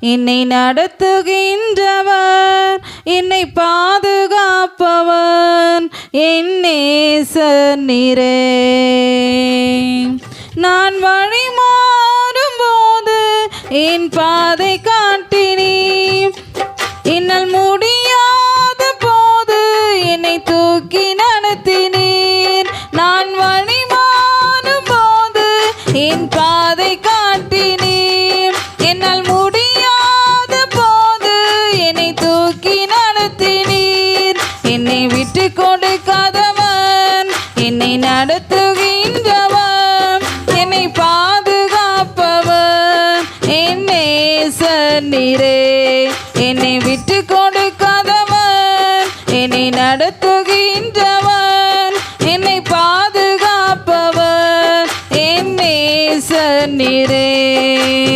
என்னை நடத்துகின்றவர் என்னை பாதுகாப்பவன் என் நேசர் நான் வழி மாறும்போது என் பாதை காட்டினீ என்னால் முடியாத போது என்னை தூக்கி நடத்தினீர். நான் வழி மாறும்போது என் பாதை காட்டினீர். நீரே என்னை விட்டு கொடுக்காதவன் என்னை நடத்துகின்றவன். என்னை பாதுகாப்பவன். என்னே நீரே.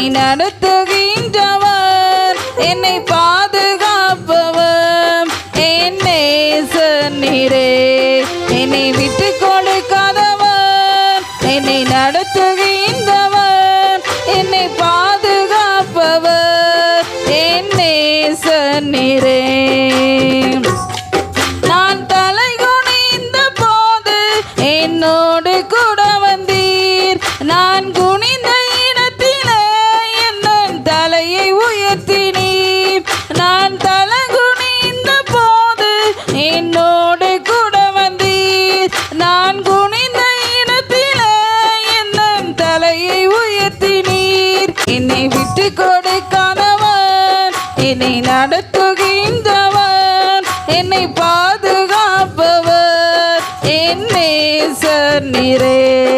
என்னை நடத்துகின்றவர். என்னை பாதுகாப்பவர். என்னை நீரே என்னை விட்டு கொடுக்காதவர். என்னை நடத்துகின்றவர். என்னை பாதுகாப்பவர். என்னை நீரே நான் தலை குனிந்த போது என்னோடு கூட நடத்தி நீர் என்னை விட்டு கொடுக்காதவன். என்னை நடத்துகின்றவன். என்னை பாதுகாப்பவர். என்னே நீரே.